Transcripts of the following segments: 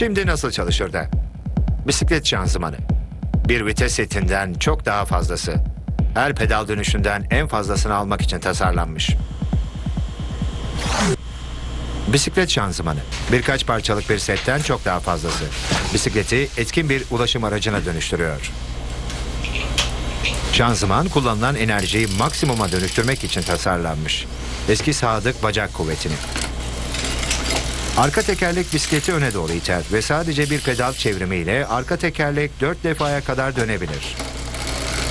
Şimdi nasıl çalışır da? Bisiklet şanzımanı. Bir vites setinden çok daha fazlası. Her pedal dönüşünden en fazlasını almak için tasarlanmış. Bisiklet şanzımanı. Birkaç parçalık bir setten çok daha fazlası. Bisikleti etkin bir ulaşım aracına dönüştürüyor. Şanzıman kullanılan enerjiyi maksimuma dönüştürmek için tasarlanmış. Eski sadık bacak kuvvetini. Arka tekerlek bisikleti öne doğru iter ve sadece bir pedal çevrimiyle arka tekerlek dört defaya kadar dönebilir.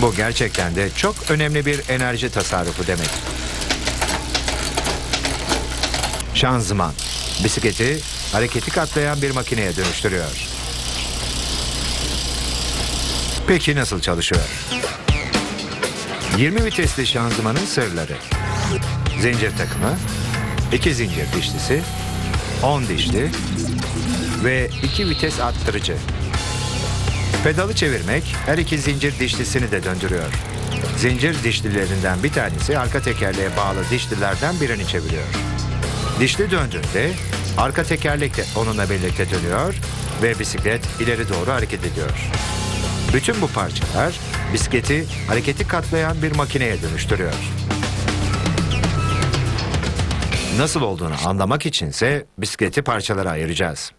Bu gerçekten de çok önemli bir enerji tasarrufu demek. Şanzıman, bisikleti hareketi katlayan bir makineye dönüştürüyor. Peki nasıl çalışıyor? 20 vitesli şanzımanın sırları. Zincir takımı, iki zincir dişlisi, 10 dişli ve 2 vites arttırıcı. Pedalı çevirmek her iki zincir dişlisini de döndürüyor. Zincir dişlilerinden bir tanesi arka tekerleğe bağlı dişlilerden birini çeviriyor. Dişli döndüğünde arka tekerlek de onunla birlikte dönüyor ve bisiklet ileri doğru hareket ediyor. Bütün bu parçalar bisikleti hareketi katlayan bir makineye dönüştürüyor. Nasıl olduğunu anlamak içinse bisikleti parçalara ayıracağız.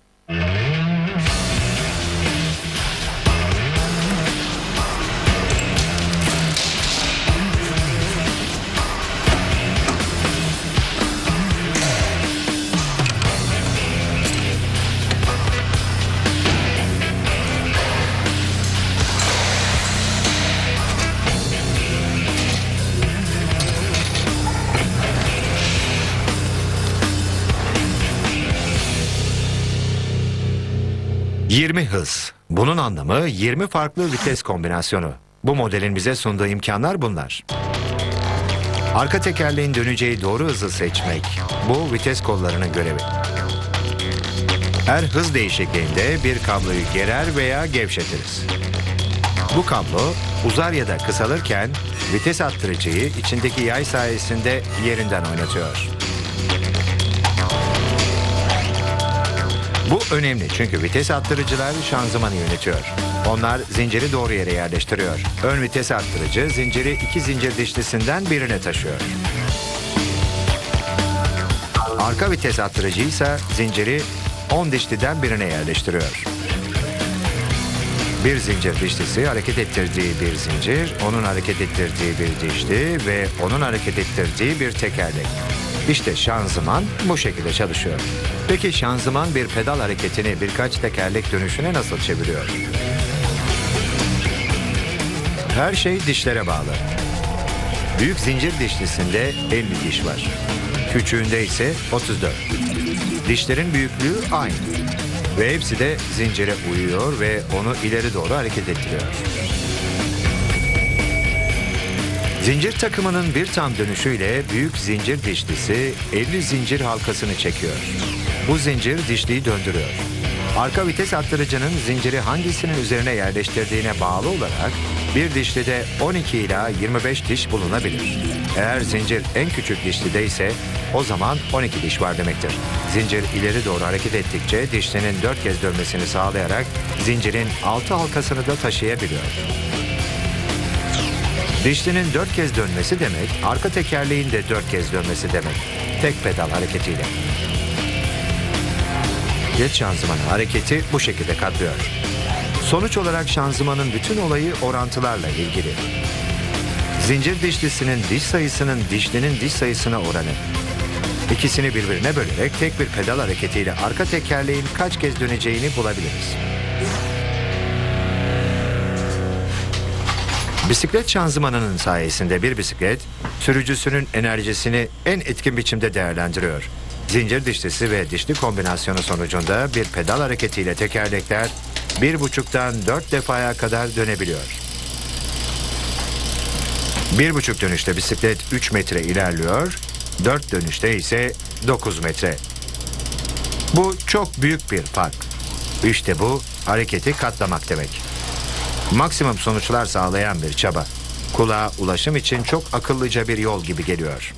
...20 hız. Bunun anlamı 20 farklı vites kombinasyonu. Bu modelin bize sunduğu imkanlar bunlar. Arka tekerleğin döneceği doğru hızı seçmek. Bu vites kollarının görevi. Her hız değişikliğinde bir kabloyu gerer veya gevşetiriz. Bu kablo uzar ya da kısalırken vites arttırıcıyı içindeki yay sayesinde yerinden oynatıyor. Önemli çünkü vites arttırıcılar şanzımanı yönetiyor. Onlar zinciri doğru yere yerleştiriyor. Ön vites arttırıcı zinciri iki zincir dişlisinden birine taşıyor. Arka vites arttırıcı ise zinciri 10 dişliden birine yerleştiriyor. Bir zincir dişlisi hareket ettirdiği bir zincir, onun hareket ettirdiği bir dişli ve onun hareket ettirdiği bir tekerlek. İşte şanzıman bu şekilde çalışıyor. Peki şanzıman bir pedal hareketini birkaç tekerlek dönüşüne nasıl çeviriyor? Her şey dişlere bağlı. Büyük zincir dişlisinde 50 diş var. Küçüğünde ise 34. Dişlerin büyüklüğü aynı. Ve hepsi de zincire uyuyor ve onu ileri doğru hareket ettiriyor. Zincir takımının bir tam dönüşüyle büyük zincir dişlisi 50 zincir halkasını çekiyor. Bu zincir dişliyi döndürüyor. Arka vites arttırıcının zinciri hangisinin üzerine yerleştirdiğine bağlı olarak bir dişlide 12 ila 25 diş bulunabilir. Eğer zincir en küçük dişlide ise o zaman 12 diş var demektir. Zincir ileri doğru hareket ettikçe dişlinin 4 kez dönmesini sağlayarak zincirin 6 halkasını da taşıyabiliyor. Dişlinin dört kez dönmesi demek, arka tekerleğin de dört kez dönmesi demek. Tek pedal hareketiyle. Geç şanzımanı hareketi bu şekilde katlıyor. Sonuç olarak şanzımanın bütün olayı orantılarla ilgili. Zincir dişlisinin diş sayısının dişlinin diş sayısına oranı. İkisini birbirine bölerek tek bir pedal hareketiyle arka tekerleğin kaç kez döneceğini bulabiliriz. Bisiklet şanzımanının sayesinde bir bisiklet sürücüsünün enerjisini en etkin biçimde değerlendiriyor. Zincir dişlisi ve dişli kombinasyonu sonucunda bir pedal hareketiyle tekerlekler bir buçuktan dört defaya kadar dönebiliyor. Bir buçuk dönüşte bisiklet 3 metre ilerliyor, dört dönüşte ise 9 metre. Bu çok büyük bir fark. İşte bu hareketi katlamak demek maksimum sonuçlar sağlayan bir çaba. Kulağa ulaşım için çok akıllıca bir yol gibi geliyor.